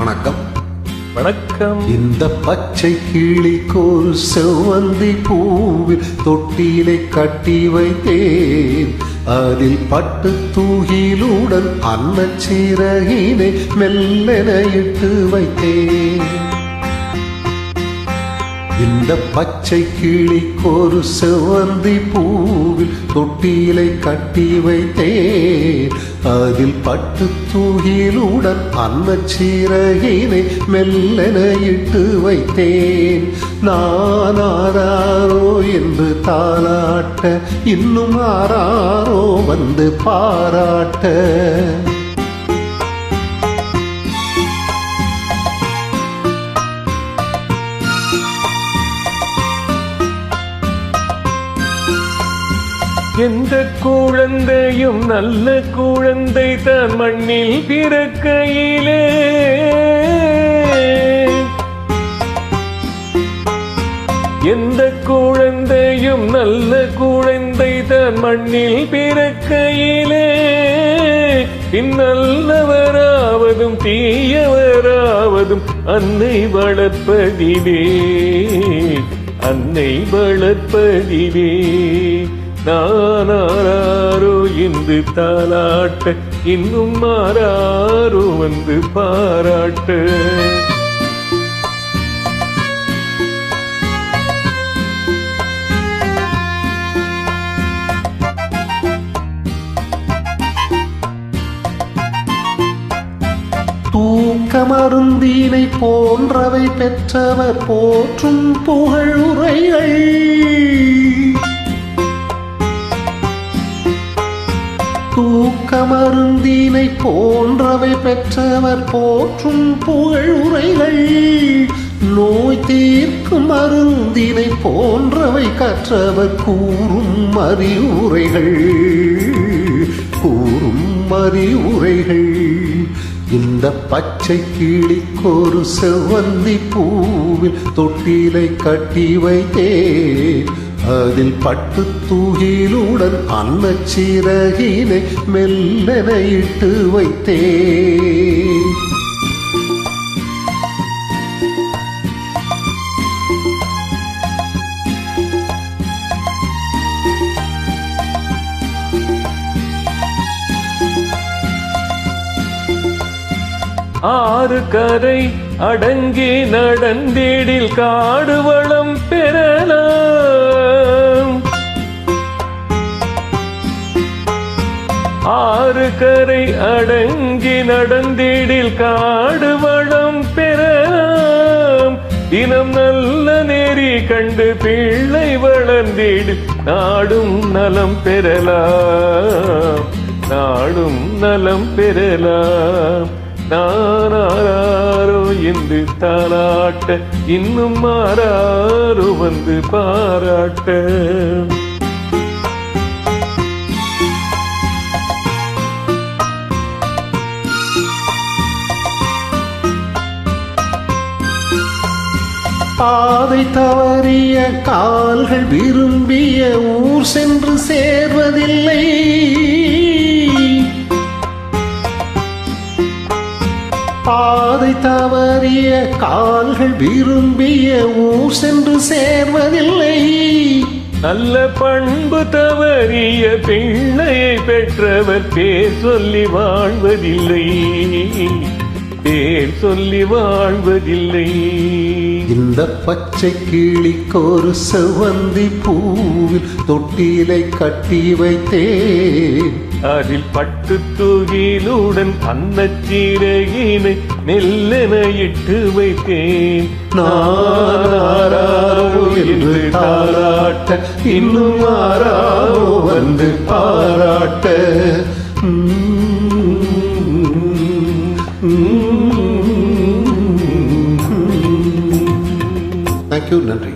வணக்கம். வணக்கம். இந்த பச்சை கிளிக்கோரு செவ்வந்தி பூவில் தொட்டிலை கட்டி வைத்தேன். அதில் பட்டு தூகிலுடன் அன்னச்சீரகினை மெல்லென இட்டு வைத்தேன். இந்த பச்சை கிளிக்கொரு செவ்வந்தி பூவில் தொட்டியிலை கட்டி வைத்தேன் அதில் பட்டு தூகிலுடன் அன்னச்சீரகினை மெல்லென இட்டு வைத்தேன். நான் ஆராரோ என்று தாளாட்ட இன்னும் ஆராரோ வந்து பாராட்ட. எந்த குழந்தையும் நல்ல குழந்தை தான் மண்ணில் பிறக்கையிலே. எந்த குழந்தையும் நல்ல குழந்தை தான் மண்ணில் பிறக்கையிலே. இந்நல்லவராவதும் தீயவராவதும் அன்னை வளர்ப்பதிலே. அன்னை வளர்ப்பதிலே. நானாரோ இந்து தாலாட்ட இன்னும் மாறாரோ வந்து பாராட்ட. தூக்கமருந்தினை போன்றவை பெற்றவர் போற்றும் புகழ் இதை போன்றவை பெற்றவர் போற்றும் புகழ் உரைகள் நோய் தீர்க்கும் மருந்தினை போன்றவை கற்றவர் கூறும் அறிவுரைகள். கூறும் அறிவுரைகள். இந்த பச்சை கிளிக்கொரு செவ்வந்தி பூவில் தொட்டிலை கட்டி வைத்தேன் அதில் பட்டு தூகிலுடன் அன்னச்சீரகினை மெல்லென இட்டு வைத்தேன். ஆறு கரை அடங்கி நடந்தீடில் காடு வளம் பெறலாம். ஆறு கரை அடங்கி நடந்தீடில் காடு வளம் பெறலாம். இனம் நல்ல நெறி கண்டு பிள்ளை வளர்ந்தேடு நாடும் நலம் பெறலாம். நாடும் நலம் பெறலாம். நானாரோ என்று தாளாட்ட இன்னும் மாறாரோ வந்து பாராட்ட. பாதை தவறிய கால்கள் விரும்பிய ஊர் சென்று சேர்வதில்லை. பாதை தவறிய கால்கள் விரும்பிய ஊர் சென்று சேர்வதில்லை. நல்ல பண்பு தவறிய பிள்ளையை பெற்றவர் பேர் சொல்லி வாழ்வதில்லை. பேர் சொல்லி வாழ்வதில்லை. இந்த பச்சை கிளிக்கொரு செவ்வந்தி பூவில் தொட்டிலை கட்டி வைத்தேன். அதில் பட்டு தூகிலுடன் சீரையினை மெல்லென இட்டு வைத்தேன். நாராரோ என்று தாராட்ட இன்னும் ஆராரோ வந்து பாராட்ட. தேங்க்யூ நன்றி.